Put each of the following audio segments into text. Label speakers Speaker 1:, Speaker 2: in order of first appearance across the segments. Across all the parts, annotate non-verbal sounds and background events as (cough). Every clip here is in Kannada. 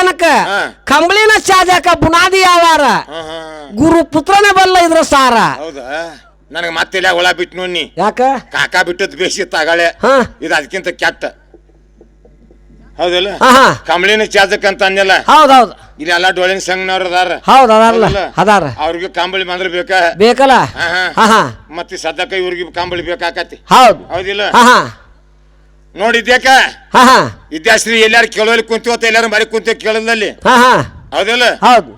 Speaker 1: ತನಕ ಕಂಬಳಿನ ಚಾಜಾಕ ಬುನಾದಿ ಯಾವಾರ. ಗುರು ಪುತ್ರನೇ ಬಲ್ಲ ಇದ್ರ ಸಾರ?
Speaker 2: ಹೌದಾ? ನನಗೆ ಮತ್ತೆ ಇಲ್ಲ ಹುಳ ಬಿಟ್ಟು ನೋಡಿ
Speaker 1: ಯಾಕ?
Speaker 2: ಕಾಕ ಬಿಟ್ಟದ್ ಬೇಸಿ ತಗಳೆ. ಇದು ಅದಕ್ಕಿಂತ ಕೆಟ್ಟ. ಹೌದಲ್ಲ? ಕಂಬಳಿನ ಚಾದಕ್ ಅಂತ ಅಂದಲ್ಲ
Speaker 1: ಹೌದೌದು.
Speaker 2: ಇಲ್ಲಿ ಎಲ್ಲ ಡೋಳಿನ ಸಂಘನವ್ರ ಅದಾರ.
Speaker 1: ಹೌದು ಅದಾರಲ್ಲ. ಅದಾರ.
Speaker 2: ಅವ್ರಿಗೆ ಕಂಬಳಿ ಬಂದ್ರ ಬೇಕಾ?
Speaker 1: ಬೇಕಲ್ಲ?
Speaker 2: ಮತ್ತೆ ಸದ್ಯಕ್ಕ ಇವ್ರಿಗೆ ಕಂಬಳಿ ಬೇಕಾಕತಿ
Speaker 1: ಹೌದು.
Speaker 2: ಹೌದಿಲ್ಲ? ನೋಡಿದ್ಯಾಕ?
Speaker 1: ಹಾ ಹಾ.
Speaker 2: ವಿದ್ಯಾಶ್ರೀ ಎಲ್ಲಾರು ಕೇಳೋಲಿ ಕುಂತೀವತ್ತ ಎಲ್ಲಾರು ಮರಿ ಕುಂತೀವಿ ಕೇಳದಲ್ಲಿ
Speaker 1: ಹಾ ಹಾ.
Speaker 2: ಹೌದಲ್ಲ?
Speaker 1: ಹೌದು.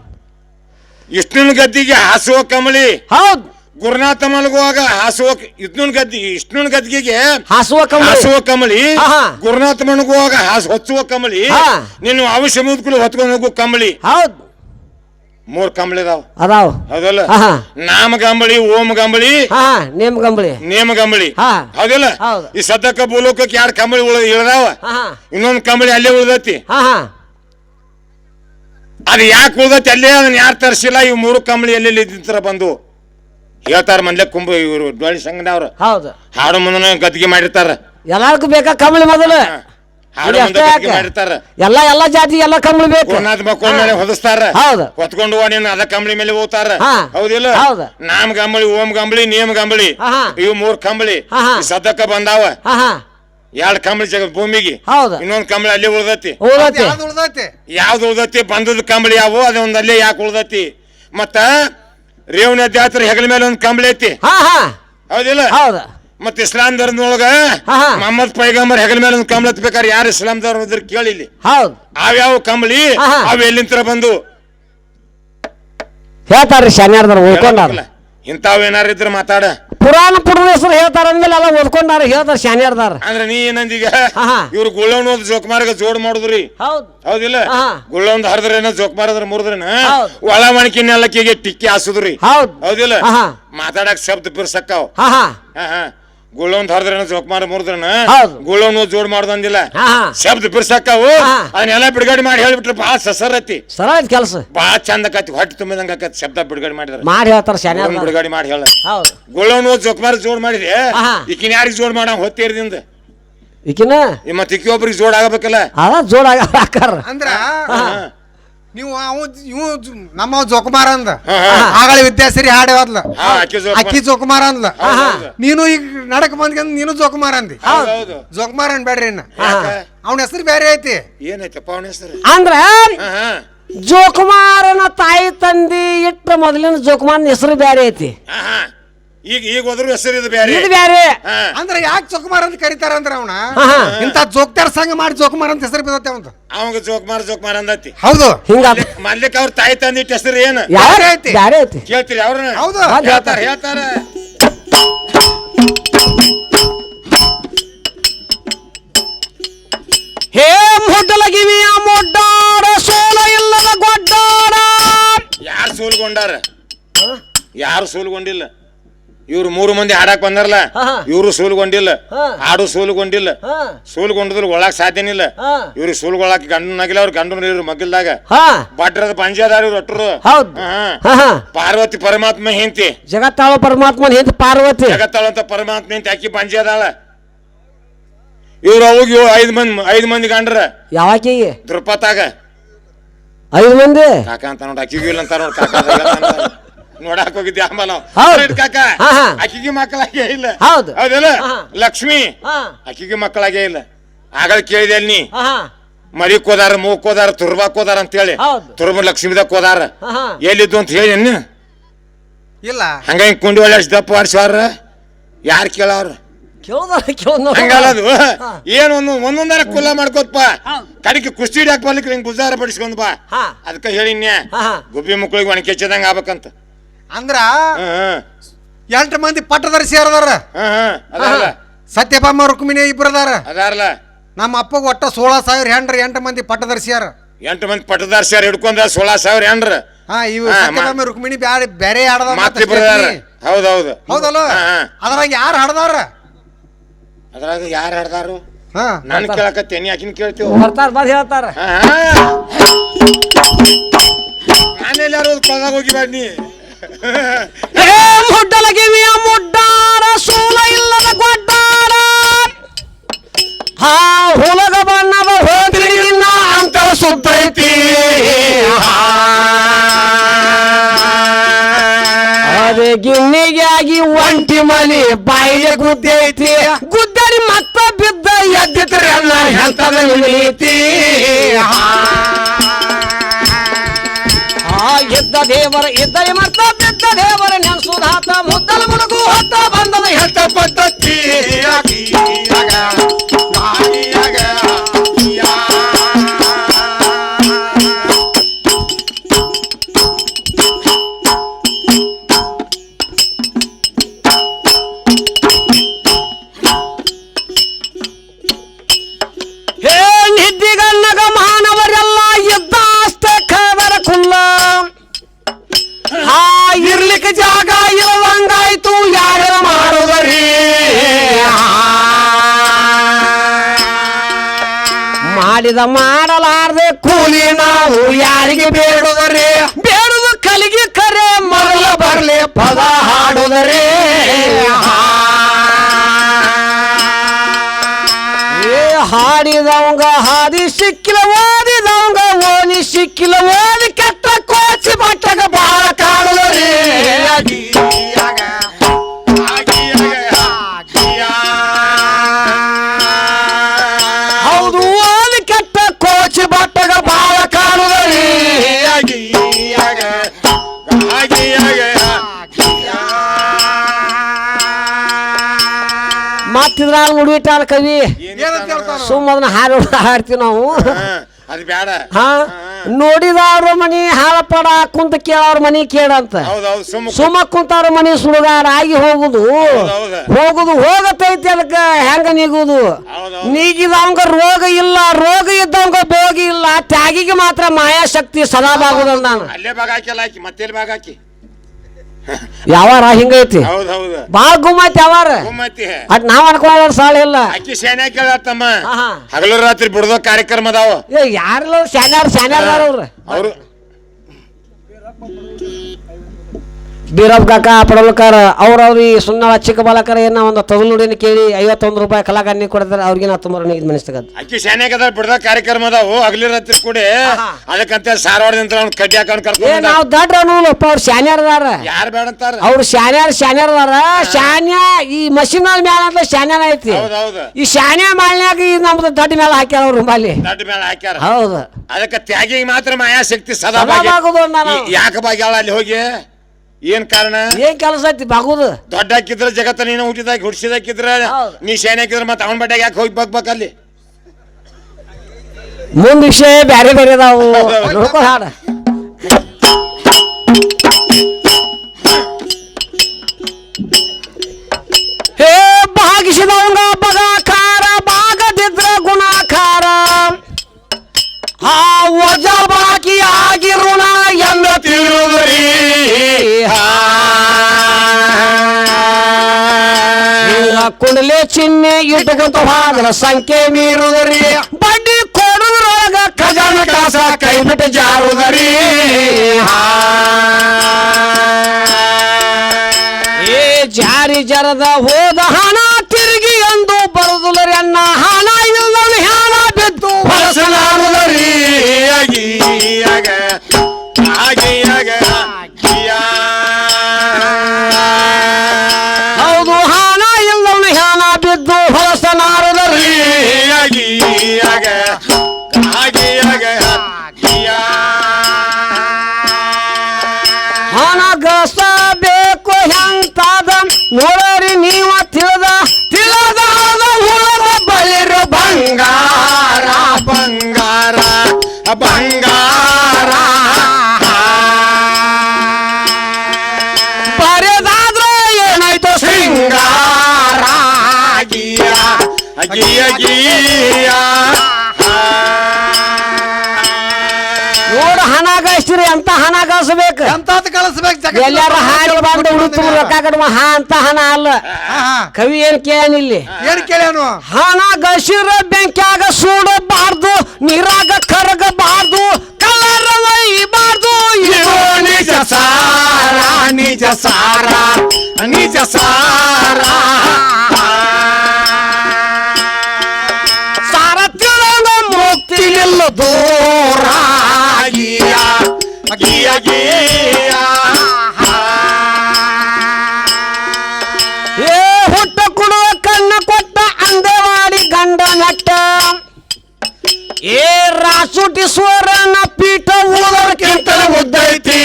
Speaker 2: ಇಷ್ಣನ್ ಗದ್ದಿಗೆ ಹಾಸುವ ಕಮಳಿ
Speaker 1: ಹೌದು.
Speaker 2: ಗುರುನಾಥ ಮಲಗುವಾಗ ಹಾಸುವ ಇದ್ನು ಗದ್ದಿ ಇಷ್ಣನ್ ಗದ್ದಿಗೆ
Speaker 1: ಹಾಸುವ ಕಂಬಳಿ
Speaker 2: ಹಾಸುವ ಕಮಳಿ
Speaker 1: ಹಾ, ಹಾ.
Speaker 2: ಗುರುನಾಥ ಮಲಗುವಾಗ ಹಾಸು ಹೊಚ್ಚುವ ಕಮಳಿ
Speaker 1: ಹಾ.
Speaker 2: ನೀನು ಅವಶ್ಯ ಮುದ್ಕೊಂಡು ಹೊತ್ಕೊಂಡು ಹೋಗು ಕಮಳಿ.
Speaker 1: ಹೌದು.
Speaker 2: ಮೂರ್ ಕಂಬಳಿ ಅದಾವ.
Speaker 1: ಅದಾವ.
Speaker 2: ಹೌದಲ್ಲ?
Speaker 1: ಹಾ
Speaker 2: ನಾಮ ಗಂಬಳಿ ಓಂ ಗಂಬಳಿ
Speaker 1: ಹಾ ನೇಮ್ ಕಂಬಳಿ
Speaker 2: ನೇಮ ಗಂಬಳಿ.
Speaker 1: ಹಾ.
Speaker 2: ಹೌದಿಲ್ಲ?
Speaker 1: ಹೌದು.
Speaker 2: ಈ ಸದ್ಯಕ್ಕ ಭೂಲೋಕಕ್ಕೆ ಎರಡು ಕಂಬಳಿ ಉಳ ಇಳದಾವ.
Speaker 1: ಇನ್ನೊಂದ್ ಹಾ.
Speaker 2: ಇನ್ನೊಂದು ಕಂಬಳಿ ಅಲ್ಲೇ ಉಳ್ದತಿ.
Speaker 1: ಹಾ ಹಾ.
Speaker 2: ಅದು ಯಾಕೆ ಉಳ್ದತಿ? ಅಲ್ಲೇ ಅದನ್ನ ಯಾರು ತರಿಸಿಲ್ಲ? ಈ ಮೂರು ಕಂಬಳಿ ಎಲ್ಲೆಲ್ಲಿ ನಿಂತರ ಬಂದು? ಹೇಳ್ತಾರ ಮನ್ಲೆ ಕುಂಬ ಇವರು ಡೊಳ್ಳಿ ಸಂಘನವ್ರು
Speaker 1: ಹೌದು.
Speaker 2: ಹಾಡು ಮುಂದನ ಗದ್ಗೆ ಮಾಡಿರ್ತಾರ.
Speaker 1: ಎಲ್ಲಾರ್ಗೂ ಬೇಕಾ ಕಂಬಳಿ ಮೊದಲು?
Speaker 2: ಹಾಡು ಮುಂದೆ
Speaker 1: ಅಷ್ಟೇ
Speaker 2: ಗದ್ದಿಗೆ
Speaker 1: ಯಾಕೆ?
Speaker 2: ಮಾಡಿರ್ತಾರ.
Speaker 1: ಎಲ್ಲ ಎಲ್ಲ ಜಾತಿ ಎಲ್ಲ ಕಂಬಳಿ ಬೇಕು.
Speaker 2: ಮಕ್ಕಳ ಮೇಲೆ ಹೊದಸ್ತಾರ.
Speaker 1: ಹೌದು.
Speaker 2: ಹೊತ್ಕೊಂಡು ನೀನು ಅದ ಕಂಬಳಿ ಮೇಲೆ ಹೋಗ್ತಾರ.
Speaker 1: ಹಾ.
Speaker 2: ಹೌದಿಲ್ಲ?
Speaker 1: ಹೌದು.
Speaker 2: ನಾಮ ಕಂಬಳಿ ಓಂ ಕಂಬಳಿ ನೇಮ್ ಕಂಬಳಿ.
Speaker 1: ಹಾ, ಹಾ.
Speaker 2: ಇವು ಮೂರ್ ಕಂಬಳಿ.
Speaker 1: ಹಾ, ಹಾ.
Speaker 2: ಈ ಸದ್ಯಕ್ಕ ಬಂದಾವ.
Speaker 1: ಹಾ ಹಾ.
Speaker 2: ಎರಡ್ ಕಂಬಳಿ ಜಗ ಭೂಮಿಗೆ.
Speaker 1: ಹೌದು.
Speaker 2: ಇನ್ನೊಂದ್ ಕಂಬಳಿ ಅಲ್ಲಿ ಉಳ್ದತಿ.
Speaker 1: ಉಳ್ದೈತಿ.
Speaker 3: ಯಾವ್ದು ಉಳ್ದೈತಿ?
Speaker 2: ಯಾವ್ದು ಉಳ್ದತಿ? ಬಂದದ ಕಂಬಳಿ ಯಾವ? ಅದೊಂದ್ ಅಲ್ಲೇ ಯಾಕೆ ಉಳ್ದತಿ? ಮತ್ತ ರೇವಣ ಜಾತ್ರೆ ಹೆಗಲ ಮೇಲೆ ಒಂದ್ ಕಂಬಳಿ ಐತಿ.
Speaker 1: ಹಾ ಹಾ.
Speaker 2: ಹೌದಿಲ್ಲ?
Speaker 1: ಹೌದು.
Speaker 2: ಮತ್ತ ಇಸ್ಲಾಂ ಧರ್ಮದೊಳಗ
Speaker 1: ಹಾ, ಹಾ.
Speaker 2: ಮೊಹಮ್ಮದ್ ಪೈಗಂಬರ್ ಹೆಗಲ ಮೇಲೆ ಒಂದು ಕಂಬಳ ಹತ್ಬೇಕಾರೆ ಯಾರು ಇಸ್ಲಾಂ ಧರ್ಮದ್ರ ಕೇಳಿಲಿ
Speaker 1: ಹೌದು.
Speaker 2: ಅವ್ಯಾವ ಕಂಬಳಿ
Speaker 1: ಹಾ, ಹಾ.
Speaker 2: ಅವ್ ಎಲ್ಲಿಂತ್ರ ಬಂದು?
Speaker 1: ಹೇಳ್ತಾರ್ರಿ ಶನಿವಾರ ಓದ್ಕೊಂಡಾರ.
Speaker 2: ಇಂಥವ್ ಏನಾರ ಇದ್ರ ಮಾತಾಡ.
Speaker 1: ಪುರಾಣ ಪುರದ ಹೆಸರು ಹೇಳ್ತಾರ ಅಂದ್ಮೇಲೆ ಎಲ್ಲ ಓದ್ಕೊಂಡಾರ ಹೇಳ್ತಾರ ಶಾನ್ಯಾರ್ದಾರ
Speaker 2: ಅಂದ್ರೆ ನೀ ಏನಂದೀಗ?
Speaker 1: ಹಾ, ಹಾ.
Speaker 2: ಇವ್ರು ಗುಳ್ಳವನ್ ಜೋಕುಮಾರ್ಗ ಜೋಡ್ ಮಾಡುದ್ರಿ.
Speaker 1: ಹೌದು.
Speaker 2: ಹೌದಿಲ್ಲ?
Speaker 1: ಹಾ.
Speaker 2: ಗುಳ್ಳೊಂದ್ ಹರಿದ್ರೇನ ಜೋಕುಮಾರದ್ರ ಮುರಿದ್ರೇನ?
Speaker 1: ಹೌದು.
Speaker 2: ಒಳ ಮಣಕಿನೆಲ್ಲಕ್ಕಿಗೆ ಟಿಕ್ಕಿ ಹಾಸುದ್ರಿ.
Speaker 1: ಹೌದು.
Speaker 2: ಹೌದಿಲ್ಲ?
Speaker 1: ಹಾ, ಹಾ.
Speaker 2: ಮಾತಾಡಕ್ ಶಬ್ದ ಬಿರ್ಸಕ್ಕಾವ್.
Speaker 1: ಹಾ ಹಾ.
Speaker 2: ಹಾ ಹಾ. ಗುಳ್ಳೊಂದ್ ಹರಿದ್ರನ ಜೋಕ್ ಮುರಿದ್ರೇನ?
Speaker 1: ಹೌದು.
Speaker 2: ಗುಳ್ಳವನು ಜೋಡ್ ಮಾಡ್ದಂದಿಲ್ಲ
Speaker 1: ಹಾ ಹಾ.
Speaker 2: ಶಬ್ದ ಬಿರ್ಸಕ್ಕಾವು
Speaker 1: ಹಾ.
Speaker 2: ಅದನ್ನೆಲ್ಲ ಬಿಡುಗಡೆ ಮಾಡಿ ಹೇಳ್ಬಿಟ್ರೆ ಭಾಳ ಸಸರತಿ.
Speaker 1: ಸರ ಐತಿ ಕೆಲಸ.
Speaker 2: ಬಾ ಚಂದ ಆಕತಿ ಹೊಟ್ಟೆ ತುಂಬಿದಂಗ ಆಕತಿ ಶಬ್ದ ಬಿಡುಗಡೆ ಮಾಡಿದ್ರೆ.
Speaker 1: ಮಾಡಿ ಹೇಳ್ತಾರ
Speaker 2: ಬಿಡುಗಡೆ ಮಾಡಿ ಹೇಳ.
Speaker 1: ಹೌದು.
Speaker 2: ಜೋಕ್ ಮಾಡಿ ಜೋಡ್ ಮಾಡಿದೆ. ಈಕಿನ ಯಾರಿಗೆ ಜೋಡ್ ಮಾಡ ಹೊತ್ತೇರ್ದಿಂದ
Speaker 1: ಈಕಿನ?
Speaker 2: ಮತ್ತೆ ಇಕ್ಕಿ ಒಬ್ರಿಗೆ ಜೋಡ್ ಆಗಬೇಕಲ್ಲ?
Speaker 1: ಅದ ಜೋಡಾಗ ಹಾಕಾರ
Speaker 3: ಅಂದ್ರ. ನೀವು ಅವ ಇವು ನಮ್ಮ ಜೋಕುಮಾರ ಅಂದ
Speaker 2: ವಿದ್ಯಾಸಿರಿ
Speaker 3: ಆಗಳ ವಿದ್ಯಾಸರಿ ಹಾಡೇವದ್ಲ
Speaker 2: ಹಾ, ಆಕಿ ಜೋಕುಮಾರ.
Speaker 3: ಅಕ್ಕಿ ಜೋಕುಮಾರ ಅಂದ್ಲ. ನೀನು ಈಗ ನಡಕ್ ಬಂದ್ಕಂದ್ ನೀನು ಜೋಕುಮಾರ ಅಂದಿ.
Speaker 2: ಹೌದು, ಅನ್
Speaker 3: ಜೋಕುಮಾರ ಅನ್ಬೇಡ್ರಿ ಇನ್ನ. ಅವನ ಹೆಸರು ಬೇರೆ ಐತಿ.
Speaker 2: ಏನೈತಪ್ಪ ಅವನ ಹೆಸರು?
Speaker 1: ಅಂದ್ರ
Speaker 2: ಹಾ, ಹಾ.
Speaker 1: ಜೋಕುಮಾರನ ತಾಯಿ ತಂದಿ ಇಟ್ಟ ಮೊದಲಿನ ಜೋಕುಮಾರನ ಹೆಸರು ಬೇರೆ ಐತಿ.
Speaker 2: ಹಾ, ಹಾ. ಈಗ ಈಗ ಹೋದ್ರು ಹೆಸರು ಇದು ಬೇರೆ
Speaker 1: ಇದು ಬ್ಯಾರೆ.
Speaker 2: ಅಂದ್ರೆ
Speaker 3: ಅಂದ್ರ ಯಾಕೆ ಜೋಕುಮಾರ್ ಅಂತ ಕರೀತಾರ ಅಂದ್ರೆ ಅವನ?
Speaker 1: ಹಾ, ಹಾ.
Speaker 3: ಇಂತ ಜೋಕ್ತಾರ ಸಂಘ ಮಾಡಿ ಜೋಕುಮಾರ್ ಅಂತ ಹೆಸರು ಬಿದ್ದತ್ತೆ ಅವಂತ
Speaker 2: ಅವಂಗ ಜೋಕುಮಾರ್ ಜೋಕುಮಾರ್ ಅಂದತಿ.
Speaker 3: ಹೌದು.
Speaker 1: ಹಿಂಗ
Speaker 2: ಮಲ್ಲಿಕ್ ಅವ್ರ ತಾಯಿ ತಂದಿಟ್ಟು ಹೆಸರು ಏನು?
Speaker 1: ಯಾವ
Speaker 3: ಬ್ಯಾರೆ ಐತಿ.
Speaker 1: ಬ್ಯಾರೆ ಐತಿ?
Speaker 2: ಕೇಳ್ತೀರಿ ಅವ್ರನ್ನ?
Speaker 3: ಹೌದು.
Speaker 2: ಹೇಳ್ತಾರ
Speaker 1: ಹೇಳ್ತಾರ. ಹೇ ಮುಡ್ಡಲಗಿವಿಯ ಮುಡ್ಡಾಡ ಸೋಲ ಇಲ್ಲದ ಗೊಡ್ಡಾಡ
Speaker 2: ಯಾರು ಸೋಲ್ಗೊಂಡಾರ? ಯಾರು ಸೋಲ್ಗೊಂಡಿಲ್ಲ? ಇವ್ರು ಮೂರು ಮಂದಿ ಹಾಡಕ್ ಬಂದಾರಲ್ಲ. ಇವ್ರು ಸೋಲ್ಗೊಂಡಿಲ್ಲ. ಹಾಡು ಸೋಲ್ಗೊಂಡಿಲ್ಲ ಸೋಲ್ಗೊಂಡಿದ್ರು ಒಳಗ್ ಸಾಧ್ಯನಿಲ್ಲ. ಇವ್ರಿಗೆ ಸೋಲ್ಗೊಳಕ್ ಗಂಡನಾಗಿಲ್ಲ ಅವ್ರ ಗಂಡನ ಇವ್ರು ಮಗಲ್ದಾಗ
Speaker 1: ಹಾ.
Speaker 2: ಭಟ್ರದ ಪಂಜಾದಾರ ಇವ್ರು ಒಟ್ಟರು ಪಾರ್ವತಿ ಪರಮಾತ್ಮ ಹೆಂತಿ
Speaker 1: ಜಗತ್ತಾಳ ಪರಮಾತ್ಮ ಹೆಂತಿ ಪಾರ್ವತಿ.
Speaker 2: ಜಗತ್ತಾಳಂತ ಪರಮಾತ್ಮ ಹೆಂತಿ ಅಕ್ಕಿ ಪಂಜಾದಾಳ ಇವ್ರು ಅವಾಗ ಐದ್ ಮಂದಿ ಐದ್ ಮಂದಿ ಗಂಡ್ರ.
Speaker 1: ಯಾವಾಕಿ?
Speaker 2: ದೃಪತಾಗ
Speaker 1: ಐದು ಮಂದಿ?
Speaker 2: ಕಾಕ ಅಂತ ನೋಡಿ ಅಕ್ಕಿಗೂ ಇಲ್ಲ ಅಂತ ನೋಡಿ ಕಾಕ ಅಂತ. ನೋಡಾಕ್ ಹೋಗಿದ್ದೆ ಆಮೇಲೆ ಕಾಕ. ಅಕ್ಕಿಗೆ ಮಕ್ಕಳಾಗೇ ಇಲ್ಲ.
Speaker 1: ಹೌದು.
Speaker 2: ಹೌದಲ್ಲ ಲಕ್ಷ್ಮಿ. ಅಕ್ಕಿಗೆ ಮಕ್ಕಳಾಗೇ ಇಲ್ಲ. ಆಗಲ್ ಕೇಳಿದೆ ಅಲ್ಲಿ ನೀ.
Speaker 1: ಕೋದಾರ
Speaker 2: ಮರಿಕ್ ಹೋದಾರ ಮೂಕ್ ಹೋದಾರ ತುರ್ಬಾಕ್ ಹೋದಾರ ಅಂತ ಹೇಳಿ
Speaker 1: ಹೌದು.
Speaker 2: ತುರ್ಬ ಲಕ್ಷ್ಮಿದಾಗ ಹೋದಾರ.
Speaker 3: ಎಲ್ಲಿದ್ದು ಅಂತ ಹೇಳಿ ಇಲ್ಲ.
Speaker 2: ಹಂಗ ಹಿಂಗ್ ಕುಂಡಿ ಒಳ್ಳೆ ದಪ್ಪ ಆಡ್ಸಾರ ಯಾರು ಕೇಳವ್ರ
Speaker 1: ಹಂಗಲ್ಲದು
Speaker 2: ಏನು ಒಂದು ಒಂದೊಂದರ ಕುಲ್ಲ ಮಾಡ್ಕೋತ್ಪ.
Speaker 1: ಕಡೆಗೆ
Speaker 2: ಕಡಿಕೆ ಕುಸ್ತಿ ಹಿಡಿಯಾಕ ಬರ್ಲಿಕ್ಕೆ ಹಿಂಗ್ ಗುಜಾರ ಪಡಿಸ್ಕೊಂಡ್ ಬಾ. ಅದಕ್ಕೆ ಹೇಳಿನ್ಯ ಗುಬ್ಬಿ ಮಕ್ಳಿಗೆ ಒಣಕೆಚ್ಚದಂಗ ಕೆಚ್ಚದಂಗ ಆಗ್ಬೇಕಂತ.
Speaker 3: ಅಂದ್ರ ಎಂಟು ಮಂದಿ ಪಟ್ಟದಾರ ಸೇರದಾರ ಸತ್ಯಭಾಮ ರುಕ್ಮಿಣಿ ಇಬ್ಬರದಾರ
Speaker 2: ಅದಾರಲ್ಲ
Speaker 3: ನಮ್ಮ ಅಪ್ಪಗ ಒಟ್ಟ ಸೋಳ ಸಾವಿರ ಹೆಂಡ್ರ ಎಂಟು ಮಂದಿ ಪಟ್ಟದರ್ಸಿಯಾರ
Speaker 2: ಎಂಟು ಮಂದಿ ಪಟ್ಟದಾರ ಸೇರ್ ಹಿಡ್ಕೊಂಡ ಸೋಳ ಸಾವಿರ ಹೆಂಡ್ರ.
Speaker 3: ಹಾ ಇವು ಸತ್ಯಭಾಮ ರುಕ್ಮಿಣಿ ಬ್ಯಾರೆ ಬೇರೆ ಹಾಡದ
Speaker 2: ಹೌದು ಹೌದು
Speaker 3: ಹೌದಲ್ಲ. ಅದ್ರಾಗ ಯಾರು ಹಾಡದಾರ?
Speaker 2: ಅದ್ರಾಗ ಯಾರು ಹಾಡದಾರು?
Speaker 3: ಹಾ.
Speaker 2: ನಾನು ಕೇಳಕತ್ತೇನಿ ಯಾಕಿನ ಕೇಳ್ತೀವಿ?
Speaker 1: ಬರ್ತಾರ ಬಂದ್ ಹೇಳ್ತಾರ.
Speaker 2: ನಾನೆಲ್ಲಾರು ಕೊಳದಾಗ ಹೋಗಿ ಬನ್ನಿ
Speaker 1: ಮುಡ್ಡಲಗಿವಿಯ ಮುಡ್ಡಾರ, ಸೂಲ ಇಲ್ಲದ ಗೊಡ್ಡಾರ. ಆ ಹೊಲದ ಬಣ್ಣದ ಹೋದ್ರಿ ಇನ್ನ ಅಂತರ ಸುತ್ತೈತಿ. ಅದೇ ಗಿನ್ನಿಗೆ ಆಗಿ ಒಂಟಿ ಮನಿ ಬಾಯಿಗೆ ಗುದ್ದೈತಿ ಗುದ್ದರಿ ಮತ್ತ ಬಿದ್ದ ಎದ್ದಿತ್ರಿ ಅಲ್ಲ ಎಂತದ ಮಿಳಿತಿ ಆ ಇದ್ದ ದೇವರ ಇದ್ದರೆ ಮರ್ತ ಬಿದ್ದ ದೇವರ ನೆನ್ಸುದಾತ ಮುದ್ದಲ ಮುಳುಗು ಹೊತ್ತ ಬಂದದ ಹೆತ್ತ ಪದ್ಧತಿ ಮಾಡಿದ ಮಾಡಲಾರ್ದೆ ಕೂಲಿ ನಾವು ಯಾರಿಗೆ ಬೇಡುದರಿ? ಬೇಡುದು ಕಲಿಗೆ ಕರೆ ಮರಲ ಬರಲಿ ಪದ ಹಾಡುದರೇ. ಏ ಹಾಡಿದವಂಗ ಹಾದಿ ಸಿಕ್ಕಿಲ ಓದಿದವಂಗ ಓನಿ ಸಿಕ್ಕಿಲ ಮತ್ತಿದ್ರ ನುಡಿಟಾಳ ಕವಿ. ಸುಮ್ಮ ಅದನ್ನ ಹಾಡು ಹಾಡ್ತೀವಿ ನಾವು.
Speaker 2: ಅದು ಬೇಡ
Speaker 1: ಹಾ ನೋಡಿದವ್ರ ಮನಿ ಹಾಳಪಡ ಕುಂತ ಕೇಳವ್ರ ಮನಿ ಕೇಳಂತ
Speaker 2: ಸುಮ್ಮ
Speaker 1: ಸುಮ್ಮ ಕುಂತವ್ರ ಮನಿ ಸುಡುಗಾರ ಆಗಿ ಹೋಗುದು ಹೋಗುದು ಹೋಗತೈತಿ ಅದಕ್ಕ ಹೆಂಗ ನೀಗುದು. ನೀಗಿದವಂಗ ರೋಗ ಇಲ್ಲ ರೋಗ ಇದ್ದವಂಗ ಬೋಗಿ ಇಲ್ಲ ತ್ಯಾಗಿಗೆ ಮಾತ್ರ ಮಾಯಾಶಕ್ತಿ ಸದಾ ಬಾಗುದಲ್ಲ ನಾನು.
Speaker 2: ಅಲ್ಲೇ ಭಾಗ ಹಾಕಿ ಮತ್ತೆಲ್ಲಿ ಭಾಗ ಹಾಕಿ?
Speaker 1: ಯಾವಾರ ಹಿಂಗೈತಿ ಬಾಳ್ ಗುಮ್ಮೈತಿ ಯಾವಾರ? ಅಟ್ ನಾವ್ ಅನ್ಕೊಳ್ಳೋ ಸಾಲ ಇಲ್ಲ.
Speaker 2: ಅಕ್ಕಿ ಸೇನೆ ಕೇಳತ್ತಮ್ಮ. ಹಗಲು ರಾತ್ರಿ ಬಿಡದೋ ಕಾರ್ಯಕ್ರಮ ಅದಾವ.
Speaker 1: ಸೇನಾರ ಶಾನ್ಯಾರ ಶಾನ್ಯಾರ ಅವ್ರ ಬೀರಪ್ಪ ಕಾಕ ಪಡವಲ್ಕರ್ ಈ ಸುಣ್ಣ ಚಿಕ್ಕ ಬಾಲಕರ ಏನ ಒಂದು ತಗಲ್ ನೋಡಿನ ಕೇಳಿ ಐವತ್ತೊಂದು ರೂಪಾಯಿ ಕಲಾಕಾರಿ ಕೊಡ್ತಾರೆ ಅವ್ರಿಗೆ ನಾ ತುಂಬ ಇದು ಮನಸ್ತಗದ್
Speaker 2: ಅಕ್ಕಿ ಶಾನ್ಯಾಗ ಅದ ಬಿಡದ ಕಾರ್ಯಕ್ರಮ ಅದಾವು ಅಗ್ಲಿ ರಾತ್ರಿ ಕೂಡಿ. ಅದಕ್ಕಂತ ಸಾರವಾಡದಿಂದ ಅವ್ನು ಕಡ್ಡಿ ಹಾಕೊಂಡು ಕರ್ಕೊಂಡು
Speaker 1: ನಾವ್ ನೋಡಪ್ಪ ಅವ್ರು ಶಾನ್ಯಾರ ಅದಾರ.
Speaker 2: ಯಾರು ಬೇಡ ಅಂತಾರ?
Speaker 1: ಅವ್ರು ಶಾನ್ಯಾರ ಶಾನ್ಯಾರ ಅದಾರ. ಶಾನ್ಯ ಈ ಮಷಿನ್ ಮ್ಯಾಲ ಅಂತ ಶಾನ್ಯಾನ ಐತಿ. ಈ ಶಾನ್ಯ ಮಾಲ್ನ್ಯಾಗ ಈ ನಮ್ದು ದಡ್ಡ ಮೇಲೆ ಹಾಕ್ಯಾರ ಅವ್ರು ರುಮಾಲಿ
Speaker 2: ದಡ್ಡ ಮೇಲೆ ಹಾಕ್ಯಾರ.
Speaker 1: ಹೌದು.
Speaker 2: ಅದಕ್ಕೆ ತ್ಯಾಗಿ ಮಾತ್ರ ಮಾಯಾ ಶಕ್ತಿ ಸದಾ ಯಾಕೆ ಬಾಗ್ಯಾಳ ಅಲ್ಲಿ ಹೋಗಿ? ಏನ್ ಕಾರಣ
Speaker 1: ಏನ್ ಕೆಲಸ ಐತಿ ಬಾಗುದು
Speaker 2: ದೊಡ್ಡ ಹಾಕಿದ್ರ ಜಗತ್ತ ನೀನು ಹುಟ್ಟಿದಾಗ ಹುಡ್ಸಿದಾಕಿದ್ರ
Speaker 1: ಹೌದು.
Speaker 2: ನೀ ಶಾನೆ ಹಾಕಿದ್ರ ಮತ್ತೆ ಅವನ ಬಡ್ಡೆಗೆ ಯಾಕೆ ಹೋಗಿ ಬಗ್ಬೇಕಲ್ಲಿ
Speaker 1: ಮುಂದ್ ವಿಷಯ ಬ್ಯಾರೆ ಬೇರೆ ಅದಾವು. (laughs) ನೋಡ್ಕೊ ಹಾಡ ಚಿಹ್ನೆ ಇಟ್ಟುಕೊಂತ ಹೋದ್ರ ಸಂಖ್ಯೆ ಮೀರುದರಿ ಬಡ್ಡಿ ಕೊಡುದ್ರೊಳಗ ಖಜಾನ ಕಾಸ ಕೈ ಬಿಟ್ಟು ಜಾರುದರಿ ಏ ಜಾರಿ ಜರದ ಹೋದ ಬಂಗಾರ
Speaker 2: ಬಂಗಾರ ಬಂಗಾರ.
Speaker 1: ಬರೆದಾದ್ರೆ ಏನಾಯ್ತು? ಶೃಂಗಾರ
Speaker 2: ಗಿಯ ಗಿಯ ಗಿಯ
Speaker 1: ನೋಡು ಹಣ ಗಳಿಸ್ತೀರಿ ಅಂತ ಹಣ
Speaker 3: ಎಂತಾದ್ ಕಳಿಸ್ಬೇಕು
Speaker 1: ಎಲ್ಲಾರ ಹಾಡಿ ಬಂದು ಹುಡುತು ರೊಕ್ಕ ಹಾ ಅಂತ ಹಣ ಅಲ್ಲ. ಕವಿ ಏನ್ ಕೇಳನಿಲ್ಲಿ
Speaker 3: ಏನ್ ಕೇಳ್ಯಾನು
Speaker 1: ಹಣ ಗಳಿಸಿರ ಬೆಂಕ್ಯಾಗ ಸುಡಬಾರ್ದು ನೀರಾಗ ಕರಗಬಾರ್ದು ಕಲರ್ ಒಯ್ಯಬಾರ್ದು. ಇದು ನಿಜ ಸಾರ
Speaker 2: ನಿಜ ಸಾರ ನಿಜ ಸಾರ.
Speaker 1: ಸಾರ ಮುಕ್ತಿ ಇಲ್ಲ ದೂರ
Speaker 2: ಗಿಯ ಗಿಯ ಗಿಯ
Speaker 1: ಮಾಸುಟೀಶ್ವರನ ಪೀಠ ಊದಕ್ಕಿಂತ ಉದ್ದೈತಿ.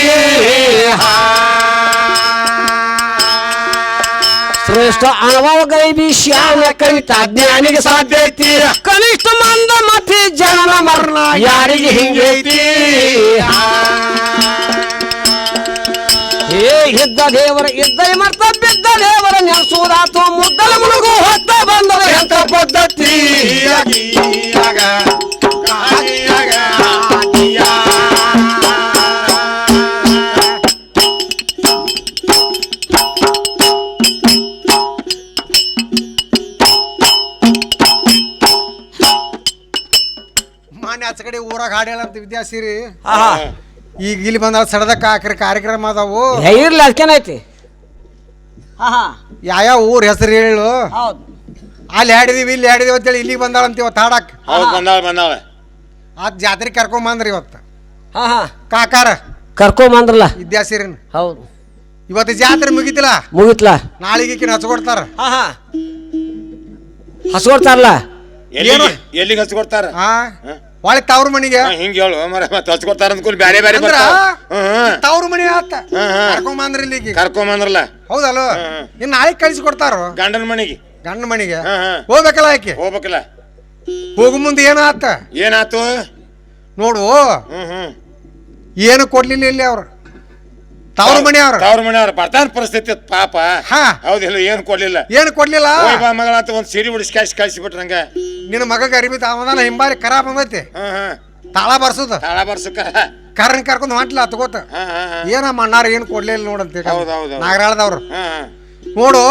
Speaker 1: ಶ್ರೇಷ್ಠ ಅನುಭವ ಗೈಬಿ ಶ್ಯಾಮ ಕವಿತ ಜ್ಞಾನಿಗೆ ಸಾಧ್ಯ ಐತಿ. ಕನಿಷ್ಠ ಮಂದ ಮತಿ ಜನನ ಮರಣ ಯಾರಿಗೆ ಹಿಂಗೈತಿ ಏ ಇದ್ದ ದೇವರ ಇದ್ದ ಮರ್ತ ಬಿದ್ದ ದೇವರ ನೆನೆಸುವುದಾತು ಮುದ್ದಲ ಮುಳುಗು ಹೊತ್ತ ಬಂದದ ಎಂತ ಪದ್ಧತಿ?
Speaker 3: ಆಚ ಕಡೆ ವಿದ್ಯಾ ಸೀರಿ ಅಂತ ವಿದ್ಯಾಸಿರಿ.
Speaker 1: ಆಹಾ.
Speaker 3: ಈಗ ಇಲ್ಲಿ ಬಂದ ಸಡದಕ್ಕ ಹಾಕ್ರಿ ಕಾರ್ಯಕ್ರಮ ಅದಾವು.
Speaker 1: ಏ, ಇರ್ಲಿ ಅದಕ್ಕೇನೈತಿ ಆಹಾ
Speaker 3: ಯಾವ್ಯಾವ ಊರ್ ಹೆಸರು ಹೇಳು.
Speaker 1: ಹೌದು.
Speaker 3: ಅಲ್ಲಿ ಹಾಡಿದೀವಿ ಇಲ್ಲಿ ಹಾಡಿದೀವಿ ಅಂತೇಳಿ ಇಲ್ಲಿಗೆ ಬಂದಾಳ ಅಂತ ಇವತ್ತು ಹಾಡಕ್.
Speaker 2: ಹೌದು ಬಂದಾಳ ಬಂದಾಳ.
Speaker 3: ಆ ಜಾತ್ರೆ ಕರ್ಕೊಂಬಂದ್ರಿ ಇವತ್ತು.
Speaker 1: ಹಾ ಹಾ.
Speaker 3: ಕಾಕಾರ.
Speaker 1: ಕರ್ಕೊಂಬಂದ್ರಲ್ಲ
Speaker 3: ವಿದ್ಯಾಸಿರಿನ.
Speaker 1: ಹೌದು.
Speaker 3: ಇವತ್ತು ಜಾತ್ರೆ ಮುಗಿತಿಲ್ಲ?
Speaker 1: ಮುಗಿತ್ಲ?
Speaker 3: ನಾಳಿಗೆ ಈಕಿನ ಹಚ್ಕೊಡ್ತಾರ
Speaker 1: ಹಾ ಹಾ. ಹಸ್ಕೊಡ್ತಾರಲ್ಲ?
Speaker 2: ಎಲ್ಲಿಗೆ ಎಲ್ಲಿಗೆ ಹಚ್ಕೊಡ್ತಾರ
Speaker 3: ಹಾ.
Speaker 2: ಹಾ?
Speaker 3: ಒಳಗೆ ತವ್ರ ಮನಿಗೆ.
Speaker 2: ಹಿಂಗೆ ಹೇಳು ಮರ ಮತ್ತೆ ಬ್ಯಾರೆ ಬ್ಯಾರೆ
Speaker 3: ಅಂದ್ರ
Speaker 2: ಹ್ಮ್.
Speaker 3: ತವ್ರ ಮನಿ ಆತ. ಕರ್ಕೊಂಬಂದ್ರ ಇಲ್ಲಿಗೆ.
Speaker 2: ಕರ್ಕೊಂಬಂದ್ರಲ್ಲ
Speaker 3: ಹೌದಲ್ಲ. ಇನ್ ನಾಳೆ ಕಳಿಸಿ ಕೊಡ್ತಾರ?
Speaker 2: ಗಂಡನ ಮನೆಗೆ.
Speaker 3: ಗಂಡ ಮನಿಗೆ. ಹೋಗ್ಬೇಕಲ್ಲ ಆಕೆ?
Speaker 2: ಹೋಗ್ಬೇಕಲ್ಲ.
Speaker 3: ಹೋಗು ಮುಂದೆ ಏನಾತ
Speaker 2: ಏನಾತು?
Speaker 3: ನೋಡು. ಏನು ಕೊಡ್ಲಿಲ್ಲ ಇಲ್ಲಿ ಅವ್ರು. ತವ್ರ ಮನಿ ಅವ್ರ.
Speaker 2: ತವ್ರ ಮನೆಯವ್ರ ಬರ್ತಾನ ಪರಿಸ್ಥಿತಿ ಪಾಪ.
Speaker 3: ಹಾ.
Speaker 2: ಹೌದಿಲ್ಲ ಏನು ಕೊಡ್ಲಿಲ್ಲ.
Speaker 3: ಏನು ಕೊಡ್ಲಿಲ್ಲ?
Speaker 2: ಹೋಯ್ ಬಾ ಮಗಳ ಅಂತ ಒಂದ್ ಸೀರೆ ಬಿಡಿಸಿ ಕಳ್ಸಿ ಕಳ್ಸಿ ಬಿಟ್ರ ನಂಗ.
Speaker 3: ನಿನ್ನ ಮಗಗ ಅರಿಬಿ ತಾವದಾನ ಹಿಂಬಾರಿ ಖರಾಬ್ ಬಂದೈತಿ.
Speaker 2: ಹ್ಮ್ ಹ್ಮ್
Speaker 3: ತಾಳ ಬರ್ಸುದ.
Speaker 2: ತಾಳ ಬರ್ಸಕ್ಕ
Speaker 3: ಕರ್ನ್ ಕರ್ಕೊಂಡು ಹೊಂಟ್ಲ ತಗೋತ
Speaker 2: ಹಾ ಹಾ ಹಾ.
Speaker 3: ಏನಮ್ಮ ಅಣ್ಣಾರ ಏನು ಕೊಡ್ಲಿಲ್ಲ ನೋಡಂತ
Speaker 2: ಹೌದ್ ಹೌದ್ ಹೌದ್.
Speaker 3: ನಾಗರಾಳದವ್ರು
Speaker 2: ಹಾ ಹಾ.
Speaker 3: ನೋಡು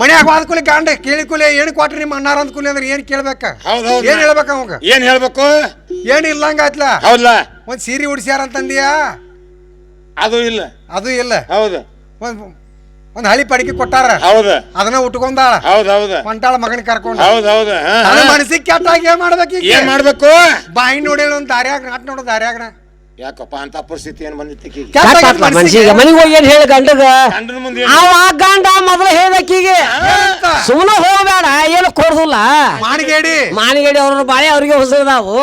Speaker 3: ಮನ್ಯಾಗ ಹೋದ ಕೂಲಿ ಗಾಂಡ ಕೇಳಿ ಕೂಲಿ ಏನು ಕೊಟ್ರಿ ನಿಮ್ಮ ಅಣ್ಣಾರ ಅಂದ ಕೂಲಿ ಅಂದ್ರೆ ಏನು ಕೇಳ್ಬೇಕ?
Speaker 2: ಹೌದ್ ಹೌದ್.
Speaker 3: ಏನ್ ಹೇಳ್ಬೇಕ ಅವಾಗ?
Speaker 2: ಏನ್ ಹೇಳ್ಬೇಕು?
Speaker 3: ಏನು ಇಲ್ಲಂಗ ಆಯ್ತಲ್ಲ
Speaker 2: ಹೌದ್ಲ?
Speaker 3: ಒಂದ್ ಸೀರೆ ಉಡ್ಸ್ಯಾರ ಅಂತಂದಿಯಾ?
Speaker 2: ಅದು ಇಲ್ಲ.
Speaker 3: ಅದು ಇಲ್ಲ.
Speaker 2: ಹೌದು.
Speaker 3: ಒಂದ್ ಒಂದ್ ಹಳಿ ಪಡಿಕೆ ಕೊಟ್ಟಾರ.
Speaker 2: ಹೌದು.
Speaker 3: ಅದನ್ನ ಉಟ್ಕೊಂಡಾಳ.
Speaker 2: ಹೌದು ಹೌದು.
Speaker 3: ಹೊಂಟಾಳ ಮಗನ ಕರ್ಕೊಂಡು.
Speaker 2: ಹೌದು ಹೌದು.
Speaker 3: ಮನಸ್ಸಿಗೆ ಕೆಟ್ಟಾಗ ಏನ್ ಮಾಡ್ಬೇಕು?
Speaker 2: ಏನ್ ಮಾಡ್ಬೇಕು?
Speaker 3: ಬಾಯಿ ನೋಡಿ ಒಂದ್ ದಾರ್ಯಾಗ ನಾಟ್ ನೋಡು ದಾರ್ಯಾಗ
Speaker 2: ಯಾಕಪ್ಪ ಅಂತ ಪರಿಸ್ಥಿತಿ ಏನ್ ಬಂದಿತ್ತು ಈಕಿಗೆ?
Speaker 1: ಮನ್ಸಿಗೆ. ಮನೆಗೆ ಹೋಗಿ ಏನ್ ಹೇಳಿ ಗಂಡಗ?
Speaker 2: ಗಂಡನ ಮುಂದೆ ಏನ್-
Speaker 1: ಅವ ಗಂಡ ಮೊದಲು ಹೇಳ್ಬೇಕೀಗೆ ಸುಮ್ಮನೆ ಹೋಗ್ಬೇಡ ಏನು ಕೊಡ್ದಿಲ್ಲ.
Speaker 3: ಮಾನಿಗೇಡಿ
Speaker 1: ಮಾನಿಗೇಡಿ ಅವ್ರ ಬಾಳೆ ಅವ್ರಿಗೆ ಹೊಸದಾವು.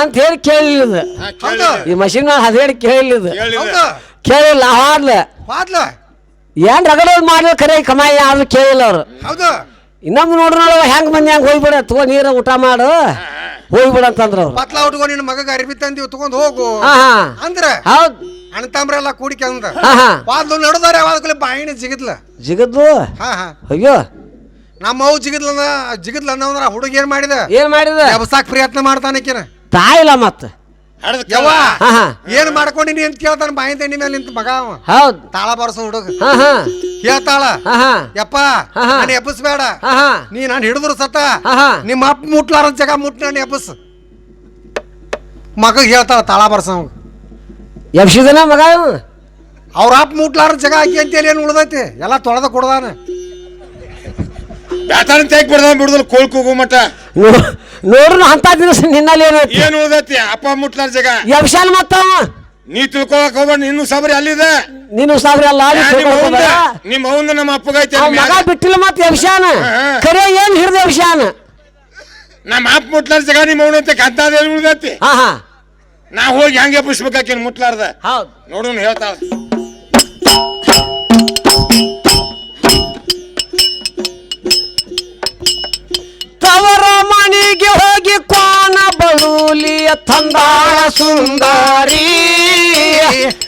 Speaker 1: ಅಂತ ಹೇಳಿ ಕೇಳಿಲ್ಲ
Speaker 2: ಹಾ,
Speaker 3: ಹೌದು.
Speaker 1: ಈ ಮಷಿನ್ ಅದ್ ಹೇಳಿ ಕೇಳಿಲ್ಲ
Speaker 2: ಕೇಳಿದೆ.
Speaker 3: ಹೌದು.
Speaker 1: ಕೇಳಿಲ್ಲ ಹಾಡ್ಲ ಏನ್ ರಗಡ ಮಾಡಿ ಖರೆ ಕಮಾಯಿ ಯಾರು ಕೇಳಿಲ್ಲ ಅವ್ರು.
Speaker 3: ಹೌದು.
Speaker 1: ಇನ್ನೊಂದು ನೋಡುವ ಹೆಂಗ್ ಮಂದಿ ಹೆಂಗ್ ಹೋಗ್ಬಿಡ ತಗೋ ನೀರ ಊಟ ಮಾಡು. ಹೋಗ್ಬಿಡ ಅಂತಂದ್ರ ಅವ್ರು.
Speaker 3: ಪತ್ಲ ಉಟ್ಕೊಂಡು ನಿನ್ನ ಮಗ ಅರ್ಬಿ ತಂದಿ ತಗೊಂಡ್ ಹೋಗು.
Speaker 1: ಹಾ ಹಾ.
Speaker 3: ಅಂದ್ರ
Speaker 1: ಹೌದ್.
Speaker 3: ಅಣ್ಣತಂಬ್ರೆಲ್ಲ ಕೂಡಿಕೆ ಅಂದ.
Speaker 1: ಹಾ ಹಾ.
Speaker 3: ನಡ್ದಾರೆ ವಾದ್ಕಲೆ ಬಾಯಿನ ಜಿಗಿದ್ಲ.
Speaker 1: ಜಿಗದ್ದು
Speaker 3: ಹಾ ಹಾ.
Speaker 1: ಅಯ್ಯೋ.
Speaker 3: ನಮ್ಮ ಅವು ಜಿಗಿದ್ಲ ಜಿಗಿದ್ಲ ಅಂದ್ರ ಹುಡುಗ ಏನ್ ಮಾಡಿದ?
Speaker 1: ಏನ್ ಮಾಡಿದ?
Speaker 3: ಎಬ್ಸಾಕ್ ಪ್ರಯತ್ನ ಮಾಡ್ತಾನೆ
Speaker 1: ತಾಯಿಲ್ಲ ಮತ್ತ.
Speaker 3: ಯವ್ವ!
Speaker 1: ಹಾ ಹಾ.
Speaker 3: ಏನ್ ಮಾಡ್ಕೊಂಡಿನಿ ಅಂತ ಕೇಳ್ತಾನ ಬಾಯಿ ತಂಡಿ ಮೇಲೆ ನಿಂತ ಮಗ ಅವ.
Speaker 1: ಹೌದ್.
Speaker 3: ತಾಳ ಬರ್ಸ ಹುಡುಗ.
Speaker 1: ಹಾ ಹಾ.
Speaker 3: ಹೇಳ್ತಾಳ
Speaker 1: ಹಾ ಹಾ.
Speaker 3: ಯಪ್ಪ
Speaker 1: ಹಾ, ಹಾ.
Speaker 3: ನಾನು ಎಬ್ಬಿಸ್ಬೇಡ.
Speaker 1: ಹಾ ಹಾ.
Speaker 3: ನೀ ನಾನು ಹಿಡಿದ್ರು ಸತ್ತ.
Speaker 1: ಹಾ ಹಾ.
Speaker 3: ನಿಮ್ಮ ಅಪ್ಪ ಮುಟ್ಲಾರ ಜಗ ಮುಟ್ ನಾನು ಎಬ್ಬಸ್. ಮಗ ಹೇಳ್ತಾಳ ತಾಳ ಬರ್ಸ
Speaker 1: ಎಬ್ಸಿದನ ಮಗ ಇವ?
Speaker 3: ಅವ್ರ ಅಪ್ಪ ಮುಟ್ಲಾರ ಜಗ ಹಾಕಿ ಅಂತೇಳಿ ಏನು ಉಳ್ದೈತಿ? ಎಲ್ಲ ತೊಳೆದ ಕೊಡ್ದಾನ.
Speaker 2: ಬ್ಯಾತಾನ ತೆಗ್ ಬಿಡ್ದ ಬಿಡುದಲ್? ಕೋಲ್ ಕೂಗು ಮಟ
Speaker 1: ನೋ- ನೋಡ್ರು ಅಂತ ದಿವಸ ನಿನ್ನಲ್ಲಿ ಏನು
Speaker 2: ಏನು ಉಳ್ದೈತಿ? ಅಪ್ಪ ಮುಟ್ಲಾರ ಜಗ.
Speaker 1: ಎಬ್ಸಾನ ಮತ್ತ
Speaker 2: ನೀ ತಿಳ್ಕೊಳಕ್ ಹೋಗ್ಬೇಡ ಇನ್ನು ಸಬರಿ ಅಲ್ಲಿದೆ.
Speaker 1: ನೀನು ಸಾಬ್ರಿ ಅಲ್ಲ
Speaker 2: ಯಾ, ನಿಮ್ಮ
Speaker 1: ತಿಳ್ಕೊಳ್ಬೇಡ.
Speaker 2: ನಿಮ್ಮ ಅವಂದ ನಮ್ಮ ಅಪ್ಪಗೈತೆ
Speaker 1: ಮಗ ಬಿಟ್ಟಿಲ್ಲ ಮತ್ತೆ
Speaker 2: ಯಶಾನ
Speaker 1: ಕರೆ ಏನ್ ಹಿಡ್ದ ಯಶಾನ
Speaker 2: ನಮ್ಮ ಅಪ್ಪ ಮುಟ್ಲಾರ ಜಗ ನಿಮ್ಮ ಅವನ ಅಂತ ಕಂತಾದ ಏನ್ ಉಳ್ದೈತಿ?
Speaker 1: ಹಾ ಹಾ.
Speaker 2: ನಾ ಹೋಗಿ ಹಂಗೆ ಎಬ್ಬಿಸ್ಬೇಕಾಕೇನ್ ಮುಟ್ಲಾರ್ದ.
Speaker 1: ಹೌದ್.
Speaker 2: ನೋಡೋಣ ಹೇಳ್ತಾಳ
Speaker 1: ತವರ ಹೋಗಿ ಕ್ವಾನ ತಂದಾಳ ಸುಂದರಿ.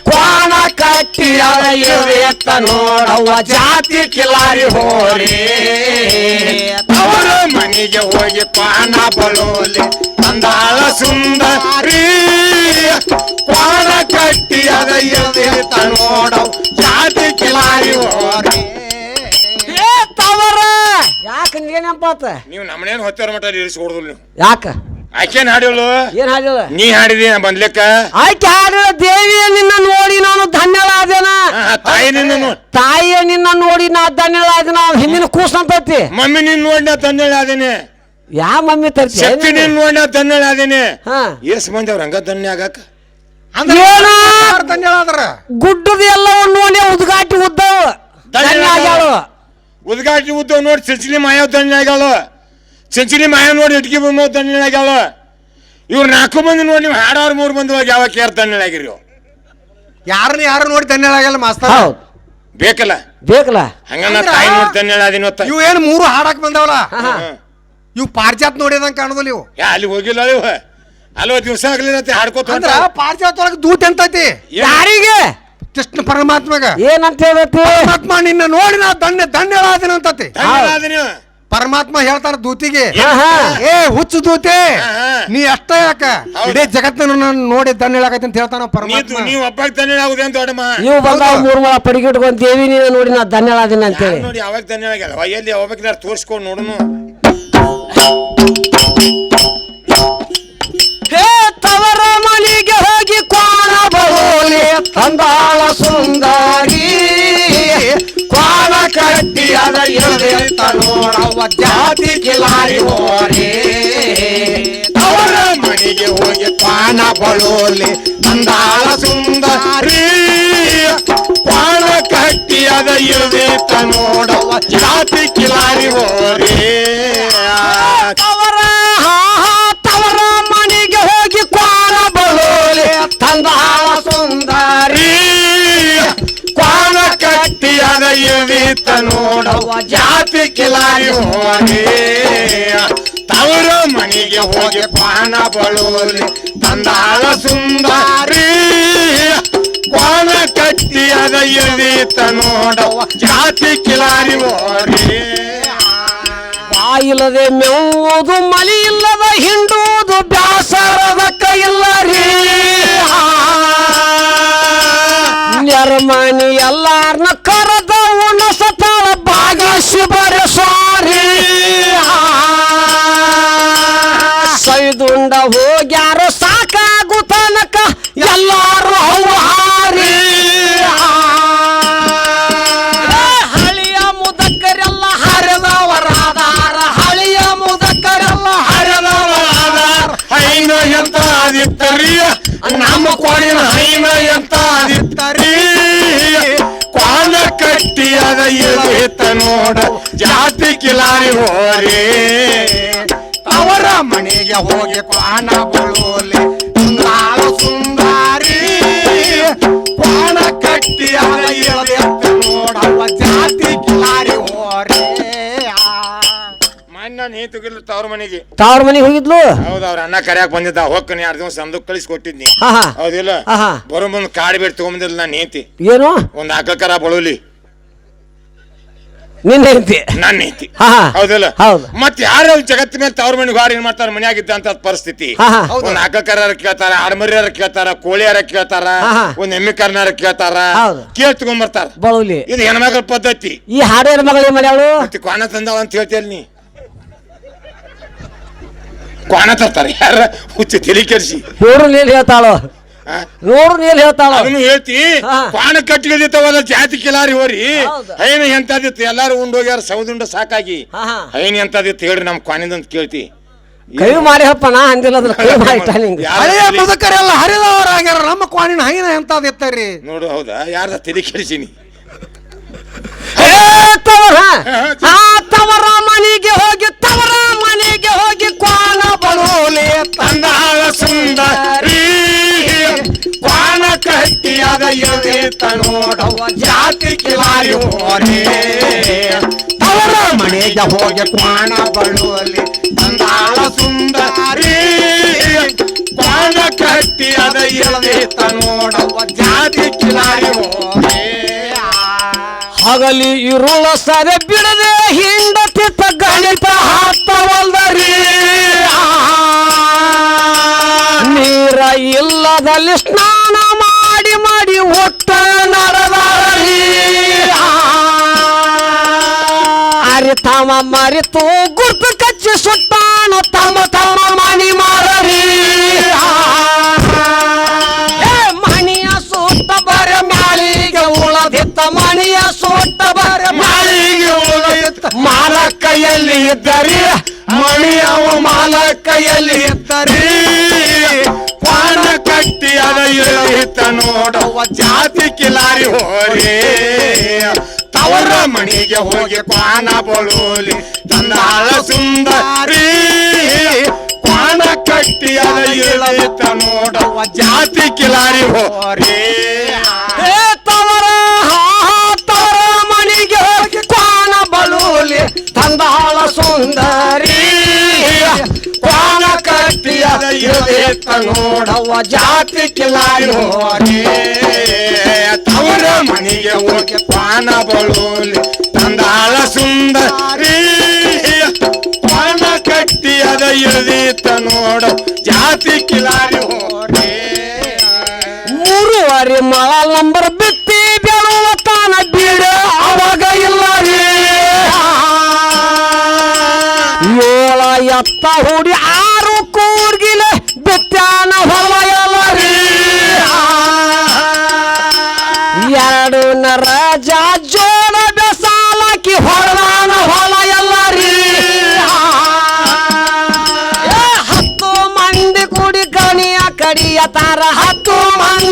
Speaker 1: ಕ್ವಾನ ಕಟ್ಟಿ ಎತ್ತ ನೋಡವ ಜಾತಿ ಕಿಲಾರಿ ಹೋರಿ.
Speaker 2: ಅವರ ಮನೆಗೆ ಹೋಗಿ ಪಾನ ಬಳೂಲಿ ತಂದಾಳ ಸುಂದರಿ. ಕ್ವಾನ ಕಟ್ಟಿ ಅದ ನೋಡವ ಜಾತಿ ಕಿಲಾರಿ ಹೋರಿ.
Speaker 1: ಯಾಕೆ ನೀನೇನಪ್ಪಾತ
Speaker 2: ನೀವು ನಮ್ಮನೇನು ಹೊತ್ತಾರ ಮಟ ಇರಿಸ್ಕೊಡ್ದಿಲ್ಲ ನೀವು.
Speaker 1: ಯಾಕ?
Speaker 2: ಆಕೇನ್ ಹಾಡಿಳು
Speaker 1: ಏನ್ ಹಾಡಿಲ್ಲ
Speaker 2: ನೀ ಹಾಡಿದಿ ನಾ ಬಂದ್ಲಿಕ್ಕ
Speaker 1: ಆಯ್ಕೆ ಹಾಡಿದ ದೇವಿಯ ನಿನ್ನ ನೋಡಿ ನಾನು ಧನ್ಯಳಾದೆನ?
Speaker 2: ತಾಯಿ ನಿನ್ನ ನೋಡ್.
Speaker 1: ತಾಯಿಯ ನಿನ್ನ ನೋಡಿ ನಾ ಧನ್ಯಳಾದೆನ ಹಿಂದಿನ ಕೂಸಂತೈತಿ
Speaker 2: ಮಮ್ಮಿ ನಿನ್ ನೋಡಿ ನಾ ತನ್ನೇಳಿ ಆದೇನೆ
Speaker 1: ಯಾ ಮಮ್ಮಿ ತರ್ತಿ?
Speaker 2: ಶಕ್ತಿ ನಿನ್ ನೋಡಿ ನಾ ತನ್ನೇಳಿ ಆದೇನೆ
Speaker 1: ಹಾ.
Speaker 2: ಎಸ್ ಮಂದಿ ಅವ್ರ ಹಂಗ ಧನ್ಯ ಆಗಕ್ಕ
Speaker 3: ಅಂದ್ರೆ
Speaker 1: ಏನ?
Speaker 3: ಯಾರ್ ತಂದೆ
Speaker 1: ಗುಡ್ಡದ ಎಲ್ಲವನ್ನು ನೋಡಿ ಉದ್ಗಾಟಿ ಉದ್ದವ
Speaker 2: ಧನ್ಯ
Speaker 1: ಧನ್ಯ ಆಗ್ಯಾಳು.
Speaker 2: ಉದ್ಘಾಟಿ ಉದ್ದ ನೋಡಿ ಚಂಚಲಿ ಮಾಯಾವ್ ಧನ್ಯ ಆಗ್ಯಾಳು. ಚಂಚಲಿ ಮಾಯಾವ್ ನೋಡಿ ಇಟ್ಕಿ ಧನ್ಯ ಆಗ್ಯಾಳು. ಇವ್ರು ನಾಲ್ಕು ಮಂದಿ ನೋಡಿ ನೀವು ಹಾಡೋರು ಮೂರು ಮಂದಿ ಹೋಗಿ ಯಾವಾಗ ಕೇರ್ ತಣ್ಣಳಾಗಿರಿ
Speaker 3: ಯಾರನ್ನ ಯಾರು ನೋಡಿ ಧನ್ಯಳಾಗಲ್ಲ ಮಾಸ್ತರ?
Speaker 1: ಹೌದು.
Speaker 2: ಬೇಕಲ್ಲ?
Speaker 1: ಬೇಕಲ್ಲ?
Speaker 2: ಹಂಗ ನಾ ತಾಯಿ ನೋಡಿ ಹೊತ್ತ
Speaker 3: ಇವು ಏನು ಮೂರು ಹಾಡಕ್ ಬಂದವಲ್ಲ. ಇವು ಪಾರ್ಜಾತ್ ನೋಡಿದಂಗೆ ಕಾಣುದಿಲ್ಲ ಇವು.
Speaker 2: ಯಾ ಅಲ್ಲಿ ಹೋಗಿಲ್ಲ ಇವ. ಅಲ್ವ ದಿವಸ ಆಗ್ಲಿರತ್ತೆ ಹಾಡ್ಕೋತ
Speaker 3: ಅಂದ್ರ ಪಾರ್ಜಾತ್ ಒಳಗೆ ದೂತ್ ಎಂತೈತಿ?
Speaker 1: ಯಾರಿಗೆ?
Speaker 3: ಕೃಷ್ಣ ಪರಮಾತ್ಮಗ.
Speaker 1: ಏನಂತ ಹೇಳತಿ
Speaker 3: ಪರಮಾತ್ಮ ನಿನ್ನ ನೋಡಿ ನಾ ಧನ್ಯ ಧನ್ಯಳಾದಿನ ಅಂತತಿ.
Speaker 2: ತಣ್ಣಳಾದಿನ
Speaker 3: ಪರಮಾತ್ಮ ಹೇಳ್ತಾರ ದೂತಿಗೆ. ಏ ಹುಚ್ಚು ದೂತೆ. ನೀ ಅಷ್ಟ ಯಾಕ. ಇಡೀ ಜಗತ್ತನ್ನ ನಾನು ನೋಡಿ ಧನ್ಯಳಾಗೈತಿ ಅಂತ ಹೇಳ್ತಾನ
Speaker 2: ನೀ
Speaker 3: ಪರಮಾತ್ಮ
Speaker 2: ನೀವು ಹಬ್ಬಕ್ಕೆ ತಣ್ಣಳಾಗುದೇ ಅಂತ ದೊಡ್ಡಮ್ಮ.
Speaker 1: ನೀವು ಬಂದಾಗ. ಮೂರು ಮೊಳ ಪಡಿಗಿಟ್ಕೊಂಡ್ ದೇವಿ ನೀನು ನೋಡಿ ನಾ ಧನ್ಯಳಾದಿನ ಅಂತ
Speaker 2: ಹೇಳಿ. ನೋಡಿ ಯಾವಾಗ ತಣ್ಣಳಾಗಲ್ಲ ಎಲ್ಲಿ ಹೋಗ್ಬೇಕಾದ್ರೆ ತೋರಿಸ್ಕೊಂಡು ನೋಡುನು?
Speaker 1: ಹೇ ತವರ ಮನೆಗೆ ಹೋಗಿ ಕೋಣ ಬರೋಲಿ ತಂದಾಳ ಕಟ್ಟಿ ಅದ ಇರದೆ ನೋಡವ ಜಾತಿ ಕಿಲಾರಿ ಹೋರಿ
Speaker 2: ಅವರ ಮನೆಗೆ ಹೋಗಿ ಪಾನ ಬಳೋಲಿ ತಂದಾಳ ಸುಂದರಿ ಪಾನ ಕಟ್ಟಿ ಅದ ಇರದೆ ನೋಡವ ಜಾತಿ ಕಿಲಾರಿ ಹೋರಿ ಅದ ಇರದೆ ನೋಡವ ಜಾತಿ ಕಿಲಾರಿ ಹೋಗಿ ತವರ ಮನೆಗೆ ಹೋಗಿ ಪಾನ ಬಳುವಲ್ಲಿ ತಂದಾಳ ಸುಂದರಿ. ಕೋನ ಕಟ್ಟಿ ಅದ ಎದೀತ ನೋಡವ ಜಾತಿ ಕಿಲಾರಿ ಹೋರಿ
Speaker 1: ಬಾಯಿಲ್ಲದೆ ಮೆವುದು ಮಲಿ ಇಲ್ಲದ ಹಿಂಡುವುದು ಬ್ಯಾಸರದ ಕೈಲ್ಲ ರೀ ನೆರಮಣಿ ಎಲ್ಲಾರ್ನ ಕರೆದ
Speaker 2: ನಮ್ಮ ಕೋಣಿನ ಹೈನ ಎಂತ ಅದಿತ್ತರಿ ಕ್ವಾನ ಕಟ್ಟಿ ಅದ ಎದೀತ ನೋಡ, ಜಾತಿ ಕಿಲಾರಿ ಹೋರಿ. ಅವರ ಮನೆಗೆ ಹೋಗಿ ಕ್ವಾನ ಬಳೋಲಿ ಸುಂದರ ಸುಂದಾರಿ ಕ್ವಾನ ಕಟ್ಟಿ ಅದ ನೀ ತುಗಿಲ್ಲ ತವ್ರ ಮನೆಗೆ.
Speaker 1: ತಾವ್ರ ಮನೆಗೆ ಹೋಗಿದ್ಲು?
Speaker 2: ಹೌದು ಅವ್ರ ಅಣ್ಣ ಕರ್ಯಾಕ್ ಬಂದಿದ್ದ. ಹೋಗ್ಕನಿ ಎರಡು ದಿವಸ ಸಂದಕ್ಕೆ ಕಳಿಸಿ ಕೊಟ್ಟಿದ್ನಿ.
Speaker 1: ಹಾ ಹಾ.
Speaker 2: ಹೌದಿಲ್ಲ
Speaker 1: ಆಹಾ.
Speaker 2: ಬರೋ ಮುಂದ್ ಕಾಡ್ ಬೇಡ ತಗೊಂಬಂದಿಲ್ಲ ನಾನು ನೀತಿ
Speaker 1: ಏನು?
Speaker 2: ಒಂದ್ ಆಕಳ ಕರ ಬಳೋಲಿ.
Speaker 1: ನಿನ್ನ ಹೆಂಡತಿ?
Speaker 2: ನನ್ನ ನೀತಿ
Speaker 1: ಹಾ ಹಾ.
Speaker 2: ಹೌದಿಲ್ಲ
Speaker 1: ಹೌದು.
Speaker 2: ಮತ್ ಯಾರು ಜಗತ್ತಿನ ಮೇಲೆ ತವ್ರ ಮನೆಗೆ ಹಾರ ಏನ್ ಮಾಡ್ತಾರ? ಮನ್ಯಾಗಿದ್ದ ಅಂತ ಪರಿಸ್ಥಿತಿ.
Speaker 1: ಹಾ ಹಾ.
Speaker 3: ಹೌದು.
Speaker 2: ಒಂದ್ ಆಕಳ ಕರ ಕೇಳ್ತಾರ ಅಡಮರಿಯಾರ ಕೇಳ್ತಾರ ಕೋಳಿಯಾರ ಕೇಳ್ತಾರ
Speaker 1: ಆಹಾ.
Speaker 2: ಒಂದ್ ಎಮ್ಮೆ ಕರ್ನಾರ ಕೇಳ್ತಾರ
Speaker 1: ಹೌದು.
Speaker 2: ಕೇಳ್ ತಗೊಂಬರ್ತಾರ.
Speaker 1: ಬಳುಲಿ.
Speaker 2: ಇದು ಹೆಣ್ಮಕ್ಳ ಪದ್ಧತಿ.
Speaker 1: ಈ ಹಾಡೇರ ಮಗಳೇ ಮಾಡ್ಯಾಳು?
Speaker 2: ಮತ್ತೆ ಕ್ವಾಣ ಅಂತ ಹೇಳ್ತೀಯಲ್ಲ ನೀ? ಕ್ವಾಣ ತರ್ತಾರೆ. ಯಾರ ಹುಚ್ಚ ತಲೆ ಕೆರ್ಸಿ
Speaker 1: ನೋಡು ನೀಲ್ ಹೇಳ್ತಾಳ?
Speaker 2: ಆ?
Speaker 1: ನೋಡು ನೀಲ್ ಹೇಳ್ತಾಳ?
Speaker 2: ಅದನ್ನು ಹೇಳ್ತಿ.
Speaker 1: ಹಾ.
Speaker 2: ಕ್ವಾಣ ಕಟ್ಟಿಗೆದಿತ್ತವಲ್ಲ ಜಾತಿ ಕಿಲಾರಿ ಹೋರಿ.
Speaker 1: ಹೌದು.
Speaker 2: ಹೈನ ಎಂತದಿತ್ತು ಎಲ್ಲಾರು ಉಂಡೋಗ್ಯಾರ ಸೌದುಂಡ ಸಾಕಾಗಿ.
Speaker 1: ಹೈನು ಹಾ.
Speaker 2: ಹೈನ ಎಂತದಿತ್ತು ಹೇಳ್ರಿ ನಮ್ ಕ್ವಾನಿಂದ ಅಂತ ಕೇಳ್ತಿ.
Speaker 1: ಕೈ ಮಾಡಿ ಹಪ್ಪ ನಾ ಅಂದಿಲ್ಲ ಅದ್ರ ಕೈ ಮಾಡಿ ನಿಂಗೆ.
Speaker 2: ಯಾರ್
Speaker 3: ಹಳೆಯ
Speaker 2: ತಲಿ-
Speaker 3: ಮುದುಕರೆಲ್ಲ ಹರಿದವರಾಗ್ಯಾರ ನಮ್ಮ ಕ್ವಾಣಿನ ಹೈನ ಎಂತದ್ ಇತ್ತರಿ
Speaker 2: ನೋಡು ಹೌದಾ? ಯಾರ್ದ ತಲೆ ಕೆಡಿಸಿನಿ?
Speaker 1: ಏ ತವರ. ಆ ತವರ ಮನೆಗೆ ಹೋಗಿ ತವರ ಮನೆಗೆ ಹೋಗಿ ಕ್ವಾಣ ಬಳುಲಿ
Speaker 2: ತಂದಾಳ ಸುಂದರಿ. ಕ್ವಾಣ ಕಟ್ಟಿಯಾದ ಇರದೆ ತನೋಡವ ಜಾತಿ ಕಿಲಾರಿ ಹೋರಿ. ಮನೆಗೆ ಹೋಗಿ ಕ್ವಾಣ ಬಳುವಲಿ ತಂದಾಳ ಸುಂದರಿ. ಕ್ವಾಣ ಕಟ್ಟಿಯಾದ ಇರದೆ ತನೋಡವ ಜಾತಿ ಕಿಲಾರಿ ಹೋರಿ.
Speaker 1: ಹಗಲಿ ಇರುಳ ಸರೆ ಬಿಡದೆ ಹಿಂಡತಿ ಗಣಿತ ನೀರ ಇಲ್ಲದಲ್ಲಿ ಸ್ನಾನ ಮಾಡಿ ಮಾಡಿ ಒಟ್ಟ ನಡೆದಾರಿ ಅರಿತವ ಮರಿತು ಗುರ್ತು ಕಚ್ಚಿ ಸುತ್ತಾನ ತಮ್ಮ ತಮ್ಮ ಮಣಿ ಮಾರರಿ ಮಣಿಯ ಸುತ್ತ ಬರ ಮಾಳಿಗೆ ಉಳದಿತ್ತ, ಮಣಿಯ ಸುತ್ತ ಬರ
Speaker 2: ಮಾಳಿಗೆ ಉಳದಿತ್ತ. ಮಾಲ ಕೈಯಲ್ಲಿ ಇದ್ದರಿ, ಮಣಿಯವ ಮಾಲ ಕೈಯಲ್ಲಿ ಇದ್ದರಿ. ಇಳಿತ ನೋಡವ ಜಾತಿ ಕಿಲಾರಿ ಹೋರಿ. ತವರ ಮಣಿಗೆ ಹೋಗಿ ಕ್ವಾನ ಬಳುಲಿ. ತಂದಾಳ ಸುಂದರಿ. ಕ್ವಾನ ಕಟ್ಟಿ ಕಟ್ಟಿ ಅದ ಇಳಿತ ನೋಡವ್ವ ಜಾತಿ ಕಿಲಾರಿ ಹೋರಿ
Speaker 1: ತವರ ತವರ ಮಣಿಗೆ ಹೋಗಿ ಕ್ವಾನ ಬಳುಲಿ. ತಂದಾಳ ಸುಂದರಿ. ಇಳಿತ ನೋಡವ್ವ ಜಾತಿ ಕಿಲಾರಿ ಹೋರಿ
Speaker 2: ತವರ ಮನೆಗೆ ಹೋಗಿ ಪಾನ ಬಳುಲಿ ತಂದಾಳ ಸುಂದರಿ. ಪಾನ ಕಟ್ಟಿ ಅದ ಇಳಿದಿತ್ತ ನೋಡ ಜಾತಿ ಕಿಲಾರಿ ಹೋರಿ
Speaker 1: ಮೂರುವರೆ ಮಳ ನಂಬರ್ ಬಿತ್ತಿ ಬೆಳುವ ತಾನ ಬೀಡ ಅವಾಗ ಇಲ್ಲ ರೀ. ಏಳ ಎತ್ತ ಹುಡಿ ಆರು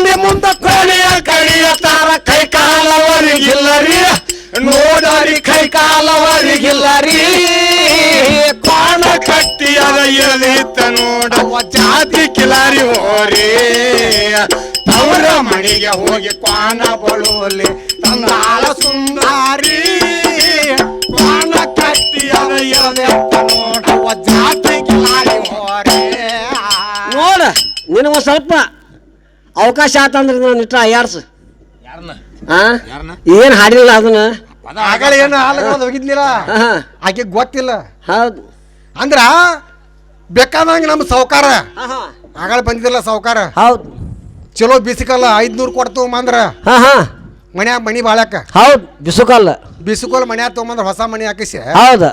Speaker 1: ಮಂದಿ ಮುಂದ ಕಣಿಯ ಕಡಿಯ ತಾರ ಕೈ ಕಾಲವರಿಗಿಲ್ಲ ರೀ ನೋಡರಿ ಕೈ ಕಾಲವರಿಗಿಲ್ಲ ರೀ
Speaker 2: ಕಟ್ಟಿ ಅದ ನೋಡ ನೋಡವ್ವ ಜಾತಿ ಕಿಲಾರಿ ಹೋರಿ. ತವರ ಮನೆಗೆ ಹೋಗಿ ಕ್ವಾನ ಬಳುವಲ್ಲಿ ತಂದಾಳ ಸುಂದಾರಿ. ಕ್ವಾನ ಕಟ್ಟಿ ಅದ ನೋಡವ ನೋಡವ್ವ ಜಾತಿ ಕಿಲಾರಿ ಹೋರಿ.
Speaker 1: ನೋಡ ನಿನಗ ಸ್ವಲ್ಪ ಅವಕಾಶ ಆತಂದ್ರೆ ನಾನು ಇಟ್ಟ ಯಾರ್ಸ್ ಏನ್ ಹಾಡಿಲ್ಲ ಅದನ್ನ?
Speaker 3: ಆಗಲೇ ಏನು ಹಾಲು ಹೋಗಿದ್ನಿಲ್ಲ
Speaker 1: ಹಾ
Speaker 3: ಆಕೆ ಗೊತ್ತಿಲ್ಲ.
Speaker 1: ಹೌದು.
Speaker 3: ಅಂದ್ರ ಬೇಕಾದಂಗ ನಮ್ಮ ಸಾವ್ಕಾರ.
Speaker 1: ಹಾ, ಹಾ.
Speaker 3: ಆಗಳ ಬಂದಿದ್ದಿಲ್ಲ ಸಾವ್ಕಾರ?
Speaker 1: ಹೌದು.
Speaker 3: ಚಲೋ ಬಿಸಿಕಲ್ಲ ಐದ್ನೂರು ಕೊಟ್ಟು ತೊಗೊಂಬಂದ್ರ
Speaker 1: ಹಾ ಹಾ.
Speaker 3: ಮನ್ಯಾಗ ಮನಿ ಬಾಳಕ
Speaker 1: ಹೌದು ಬಿಸುಕಲ್ಲ.
Speaker 3: ಬಿಸಿಕೋಲ್ ಮನ್ಯಾಗ ತೊಗೊಂಬಂದ್ರ ಹೊಸ ಮನಿ ಹಾಕಿಸಿ
Speaker 1: ಹೌದು.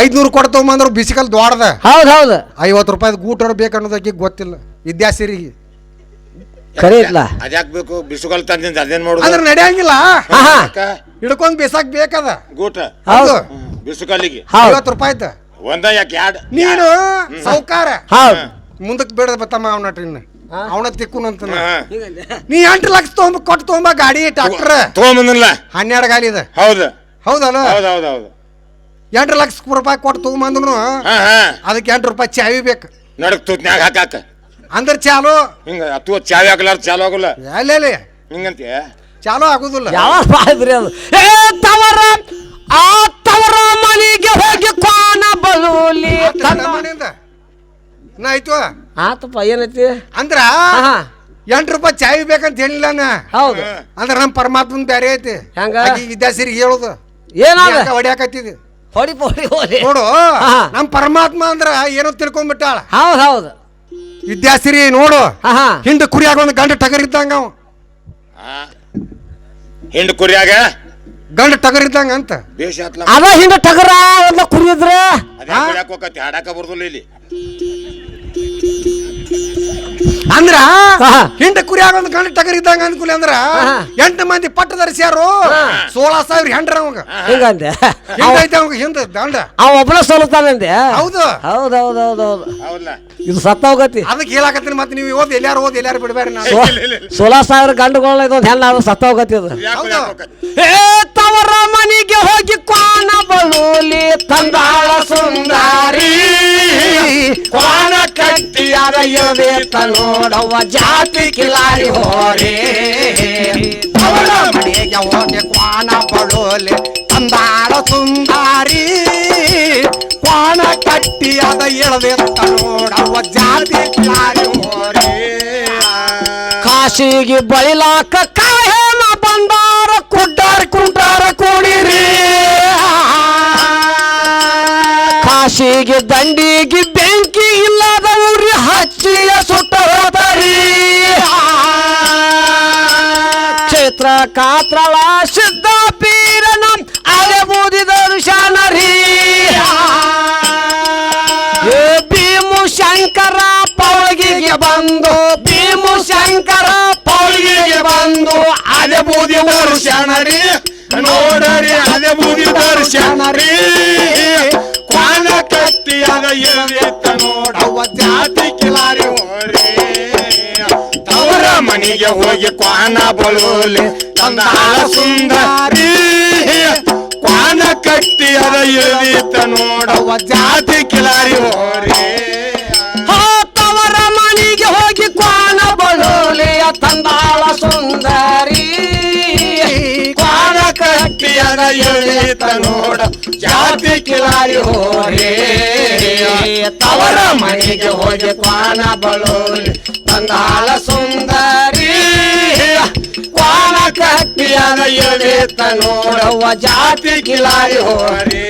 Speaker 3: ಐದ್ನೂರು ಕೊಟ್ಟು ಅಂದ್ರೆ ಬಿಸಿಕಲ್ ದೊಡ್ಡದ.
Speaker 1: ಹೌದು ಹೌದು.
Speaker 3: ಐವತ್ತು ರೂಪಾಯಿ ಗೂಟರ್ ಬೇಕನ್ನೋದಕ್ಕೆ ಗೊತ್ತಿಲ್ಲ. ವಿದ್ಯಾಸಿರಿಗೆ.
Speaker 1: ಖರೆ
Speaker 2: ಅದ್ಯಾಕ್ ಬೇಕು ಬಿಸುಗಲ್ ತಂದಿಂದ ಅದೇನ್ ಮಾಡುದು?
Speaker 3: ಅಂದ್ರೆ ನಡೆಯಂಗಿಲ್ಲ? ಹಿಡ್ಕೊಂಡ್ ಬಿಸಾಕ್ ಬೇಕದ.
Speaker 2: ಗೂಟ.
Speaker 1: ಹೌದು.
Speaker 3: ಐವತ್ತು ರೂಪಾಯಿ
Speaker 2: ಒಂದ ಯಾಕೆ ಯಾಡ್
Speaker 3: ನೀನು ಸೌಕಾರ.
Speaker 1: ಹೌದು.
Speaker 3: ಮುಂದಕ್ಕೆ ಬೇಡ ಬತ್ತಮ್ಮ ಅವನ ಇನ್ನ. ಅವನ ತಿಕ್ಕುನು ಅಂತ
Speaker 2: ಹಾ.
Speaker 3: ನೀ ಎಂಟು ಲಕ್ಷ ತೊಗೊಂಬ ಕೊಟ್ಟು ತೊಗೊಂಬ ಗಾಡಿ ಟ್ರಾಕ್ಟರ್
Speaker 2: ತಗೊಂಬಂದಿಲ್ಲ.
Speaker 3: ಹನ್ನೆರಡು ಗಾಲಿ ಇದೆ.
Speaker 2: ಹೌದು.
Speaker 3: ಹೌದಲ್ಲ?
Speaker 2: ಹೌದು ಹೌದು ಹೌದು.
Speaker 3: ಎಂಟು ಲಕ್ಷ ರೂಪಾಯಿ ಕೊಟ್ಟು ತಗೊಂಬಂದ್ರು
Speaker 2: ಹಾ ಹಾ.
Speaker 3: ಅದಕ್ಕೆ ಎಂಟು ರೂಪಾಯಿ ಚಾವಿ ಬೇಕು.
Speaker 2: ನಡಕ್ ತೂತ್ನ್ಯಾಗ ಹಾಕಾಕ
Speaker 3: ಅಂದ್ರೆ ಚಾಲು.
Speaker 2: ಹಿಂಗ ಅತ್ತು ಚಾವಿ ಹಾಕಲಾರ ಚಾಲು ಆಗುಲ್ಲ?
Speaker 3: ಎಲ್ಲಿ
Speaker 2: ಹಿಂಗಂತೆ
Speaker 3: ಚಾಲು ಆಗುದಿಲ್ಲ.
Speaker 1: ಯಾವ ಮಾಡಿದ್ರಿ ಅದು? ಏ ತವರ ಆ ತವರ ಮನೆಗೆ ಹೋಗಿ ಕೋನ ಬಲೂಲಿ ತನ್ನ-
Speaker 3: ಮನೆಯಿಂದ. ನಾ ಆಯ್ತು?
Speaker 1: ಆತಪ್ಪ ಏನೈತಿ?
Speaker 3: ಅಂದ್ರ
Speaker 1: ಹಾ
Speaker 3: ಎಂಟು ರೂಪಾಯಿ ಚಾವಿ ಬೇಕಂತ ಹೇಳಿಲ್ಲ ನಾ.
Speaker 1: ಹೌದು.
Speaker 3: ಅಂದ್ರ ನಮ್ಮ ಪರಮಾತ್ಮನ್ ಬೇರೆ ಐತಿ.
Speaker 1: ಹೆಂಗ?
Speaker 3: ಆಕಿ ವಿದ್ಯಾಸಿರಿ ಹೇಳುದು.
Speaker 1: ಏನಾಗ
Speaker 3: ಹೊಡಿಯಾಕತ್ತಿದ್?
Speaker 1: ಹೊಡಿ ಹೊಡಿ ಹೊಡಿ.
Speaker 3: ನೋಡು
Speaker 1: ಹಾ.
Speaker 3: ನಮ್ಮ ಪರಮಾತ್ಮ ಅಂದ್ರ ಏನೋ ತಿಳ್ಕೊಂಡ್ಬಿಟ್ಟಾಳ.
Speaker 1: ಹೌದು ಹೌದು.
Speaker 3: ವಿದ್ಯಾಸಿರಿ ನೋಡು.
Speaker 1: ಹಾ ಹಾ.
Speaker 3: ಹಿಂದೆ ಕುರಿಯಾಗ ಒಂದು ಗಂಡ ಟಗರ್ ಇದ್ದಂಗ ಅವ
Speaker 2: ಹಿಂಡ್ ಕುರಿಯಾಗ?
Speaker 3: ಗಂಡ ಟಗರ್ ಇದ್ದಂಗ ಅಂತ.
Speaker 2: ಬೇಷ ಆತ್ಲ.
Speaker 1: ಅದ ಹಿಂದ ಟಗರ ಒಂದು ಕುರಿದ್ರ
Speaker 2: ಹಾಡಾಕ ಬರ್ದಿಲ್ಲ ಇಲ್ಲಿ.
Speaker 3: ಅಂದ್ರ
Speaker 1: ಹಿಂಡ
Speaker 3: ಕುರಿ ಕುರಿಯಾಗ ಒಂದು ಗಂಡ ಟಗರ್ ಇದ್ದಂಗ ಅನ್ಕೂಲಿ ಅಂದ್ರ ಎಂಟು ಮಂದಿ ಪಟ್ಟ ಧರಿಸ್ಯಾರು ಸೋಳ ಸಾವಿರ ಹೆಂಡ್ರ ಅವಂಗ.
Speaker 1: ಹಿಂಗಂದೆ.
Speaker 3: ಹಿಂದೈತೆ ಅವಂಗ ಹಿಂದ ದಂಡ.
Speaker 1: ಅವ ಒಬ್ಬನ ಸೋಲತಾನಂದೆ
Speaker 3: ಹೌದು.
Speaker 1: ಹೌದು ಹೌದು ಹೌದು ಹೌದು ಇದು ಸತ್ತ ಹೋಗತಿ
Speaker 3: ಅದಕ್ಕೆ ಹೇಳಾಕತ್ತೀನಿ ಮತ್ತೆ ನೀವು ಓದ್ ಎಲ್ಲಾರು ಓದ್ ಎಲ್ಲಾರು ಬಿಡಬೇಡ ನಾನು.
Speaker 1: ಸೋ-
Speaker 2: ಇಲ್ಲ, ಇಲ್ಲ, ಇಲ್ಲ.
Speaker 1: ಸಾವಿರ ಗಂಡುಗಳ ಇದೊಂದು ಹೆಣ್ಣ ಅದು. ಸತ್ತ ಹೋಗತಿ ಅದು ಏ ತವರ ಮನೆಗೆ ಹೋಗಿ ಕ್ವಾನ ಬಳುಲಿ ತಂದಾಳ ಸುಂದಾರಿ. ಕ್ವಾನ ಕಟ್ಟಿ ಅದ ಇರದೆ ನೋಡವ್ವ ಜಾತಿ ಕಿಲಾರಿ ಹೋರಿ. ತವರ ಮನೆಗೆ ಹೋಗಿ ಕ್ವಾಣ ಬಳುಲಿ ತಂದಾಳ ಸುಂದಾರಿ. ಕ್ವಾಣ ಕಟ್ಟಿ ಅದ ಇರದೆ ನೋಡವ್ವ ಜಾತಿ ಕಿಲಾರಿ ಹೋರಿ. ಕಾಶಿಗೆ ಬಳಿಲಾಕ ಕಾಯಮ ಬಂದಾರ ಕುಡ್ಡಾರ ಕುಂಟಾರ ಕೂಡಿರಿ. ಕಾಶಿಗೆ ದಂಡಿಗೆ ಬೆಂಕಿ ಕಾತ್ರಳ ಸಿದ್ಧ ಪೀರನ ಅಲೆ ಬೂದಿದರು ಶಾನರಿ ಭೀಮು ಶಂಕರ ಪೌಳಿಗೆ ಬಂದು, ಭೀಮು ಶಂಕರ ಪೌಳಿಗೆ ಬಂದು ಅಲೆ ಬೂದಿದರು
Speaker 2: ದರ್ಶನರಿ ನೋಡರಿ ಅಲೆ ಬೂದಿದರು ದರ್ಶನರಿ ಕ್ವಾನ ಕತ್ತಿಯಾದ ಅದ ಮನೆಗೆ ಹೋಗಿ ಕ್ವಾನ ಬಳೋಲೆ ತಂದಾಳ ಸುಂದರಿ. ಕ್ವಾನ ಕಟ್ಟಿ ಅದ ಇಳಿತ ನೋಡವ ಜಾತಿ ಕಿಲಾರಿ ಹೋರಿ.
Speaker 1: ತವರ ಮನೆಗೆ ಹೋಗಿ ಕ್ವಾನ ಬಳೋಲೆ ತಂದಾಳ ಸುಂದರಿ.
Speaker 2: ಕಟ್ಟಿಯದ ಎಳಿತ ನೋಡ, ಜಾತಿ ಕಿಲಾರಿ ಹೋರಿ
Speaker 1: ತವರ ಮನೆಗೆ ಹೋಗಿ ಕ್ವಾನ ಬಳುಲಿ. ತಂದಾಳ ಸುಂದರಿ, ಕ್ವಾನ ಕಟ್ಟಿಯದ ಎಳಿತ ನೋಡವ ಜಾತಿ ಕಿಲಾರಿ
Speaker 2: ಹೋರಿ.